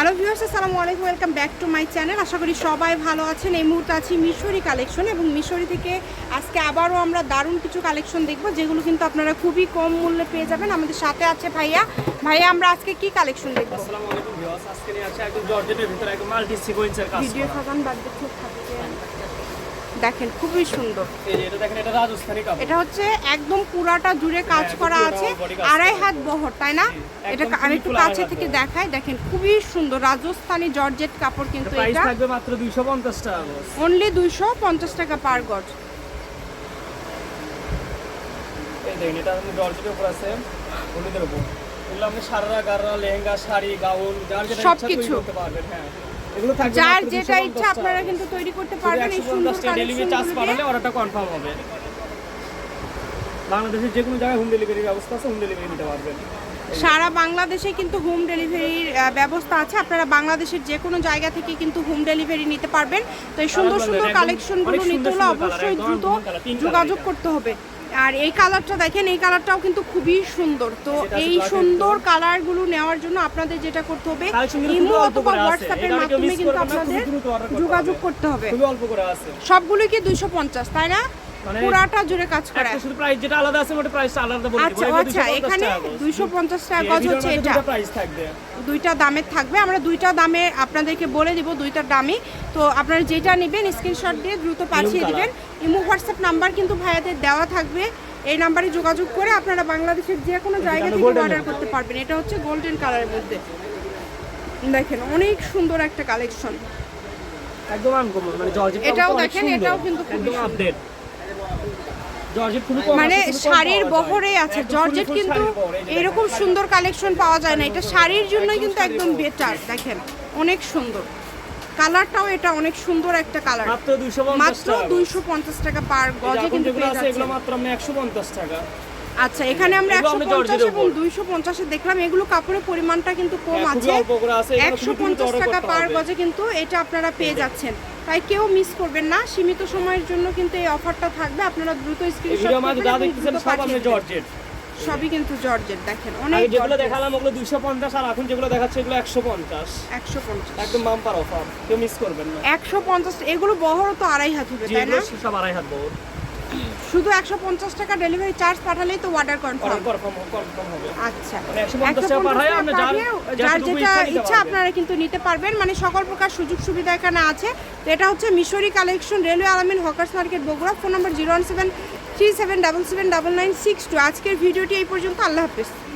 Hello viewers আসসালামু আলাইকুম welcome back to my channel. আশা করি সবাই ভালো আছেন। এই মুহূর্তে আছি মিশরি কালেকশন এবং মিশরি থেকে আজকে আবারও আমরা দারুণ কিছু কালেকশন দেখব যেগুলো কিন্তু আপনারা খুবই কম মূল্যে পেয়ে যাবেন। আমাদের সাথে আছে ভাইয়া। ভাইয়া আমরা আজকে কি কালেকশন দেখব? আসসালামু আলাইকুম ভিউয়ার্স আজকে নিয়ে আছে একদম জর্জেটের ভিতরে একদম মাল্টি সিকোয়েন্সের কাজ ভিডিও। সাজান বাদ দিয়ে খুব থাকছেন দেখেন খুবই সুন্দর। এটা হচ্ছে একদম পুরাটা জুড়ে কাজ হ্যাঁ, করা আছে আড়াই হাত বহর তাই না? এটা আমি একটু কাছে থেকে। দেখাই দেখেন খুবই সুন্দর রাজস্থানি জর্জেট কাপড় কিন্তু এটা থাকবে মাত্র 250 টাকা অনলি দুইশো পঞ্চাশ টাকা পার গজ। এই দেখেন এটা আপনি জর্জেটের উপর আছে হলুদের উপর। এগুলো আপনি সারারা গাররা লেহেঙ্গা শাড়ি গাউন যার যেটা ইচ্ছা তৈরি সবকিছু। করতে পারবেন হ্যাঁ। যার যেটা ইচ্ছা আপনারা কিন্তু তৈরি করতে পারবেন এই সুন্দর 150 ডেলিভারি চার্জ পাঠালে অর্ডারটা কনফার্ম হবে। বাংলাদেশের যে কোনো জায়গায় হোম ডেলিভারির ব্যবস্থা আছে হোম ডেলিভারি নিতে পারবেন। সারা বাংলাদেশে কিন্তু হোম ডেলিভারির ব্যবস্থা আছে। আপনারা বাংলাদেশের যে কোনো জায়গা থেকে কিন্তু হোম ডেলিভারি নিতে পারবেন। তো এই সুন্দর সুন্দর কালেকশনগুলো নিতে হলে অবশ্যই দ্রুত যোগাযোগ করতে হবে। আর এই কালারটা দেখেন এই কালারটাও কিন্তু খুবই সুন্দর। তো এই সুন্দর কালারগুলো নেওয়ার জন্য আপনাদের যেটা করতে হবে ইমো অথবা হোয়াটসঅ্যাপের মাধ্যমে কিন্তু আপনাদের যোগাযোগ করতে হবে। খুবই অল্প করে আছে। সবগুলো কি দুইশো পঞ্চাশ তাই না? পুরাটা জুড়ে কাজ করা। শুধু প্রাইস যেটা আলাদা আছে ওটা প্রাইসটা আলাদা বলে আচ্ছা আচ্ছা এখানে দুইশো পঞ্চাশ টাকা গজ হচ্ছে এটা। প্রাইস থাকবে। দুইটা দামের থাকবে আমরা দুইটা দামে আপনাদেরকে বলে দিব দামই। তো আপনারা যেটা নেবেন স্ক্রিনশট দিয়ে দ্রুত পাঠিয়ে দিবেন। ইমো হোয়াটসঅ্যাপ নাম্বার কিন্তু ভাইয়াদের দেওয়া থাকবে। এই নাম্বারে যোগাযোগ করে আপনারা বাংলাদেশের যে কোনো জায়গা থেকে অর্ডার করতে পারবেন। এটা হচ্ছে গোল্ডেন কালারের মধ্যে। দেখেন অনেক সুন্দর একটা কালেকশন একদম আনকমন মানে জর্জেট এটাও দেখেন, এটাও কিন্তু সুন্দর। আপডেট মানে শাড়ির বহরে আছে। জর্জেট কিন্তু এরকম সুন্দর কালেকশন পাওয়া যায় না। এটা শাড়ির জন্যই কিন্তু একদম বেটার দেখেন অনেক সুন্দর। কালারটাও এটা অনেক সুন্দর একটা কালার মাত্র 250 মাত্র টাকা। দুইশো পঞ্চাশ টাকা পার গজে কিন্তু যেগুলো আছে এগুলো মাত্র আপনি 150 টাকা। আচ্ছা এখানে আমরা একশো পঞ্চাশ এবং। দুইশো পঞ্চাশে দেখলাম এগুলো কাপড়ের পরিমাণটা কিন্তু কম হ্যাঁ, আছে। একশো পঞ্চাশ টাকা পার গজে কিন্তু এটা আপনারা পেয়ে যাচ্ছেন। তাই কেউ মিস করবেন না। সীমিত সময়ের জন্য কিন্তু এই অফারটা থাকবে। আপনারা দ্রুত স্ক্রিনশট করবেন সবই কিন্তু জর্জেট দেখেন অনেক যেগুলো দেখালাম ওগুলো 250 আর এখন যেগুলো দেখাচ্ছে এগুলো 150 একশো পঞ্চাশ। একদম বাম্পার অফার কেউ মিস করবেন না। একশো পঞ্চাশ এগুলো বহরও তো আড়াই হাত হবে তাই না? সব আড়াই হাত বড় শুধু একশো পঞ্চাশ টাকা ডেলিভারি চার্জ পাঠালেই তো অর্ডার কনফার্ম হবে। আচ্ছা। মানে 150 টাকা পাঠায় আপনি যার- যেটা ইচ্ছা। আপনারা কিন্তু নিতে পারবেন। মানে সকল প্রকার সুযোগ সুবিধা এখানে আছে। তো এটা হচ্ছে Mishri collection railway Alamin hawkers market Bogura. Phone number zero one seven three seven double seven double nine six two আজকের ভিডিওটি এই পর্যন্ত। আল্লাহ হাফিজ।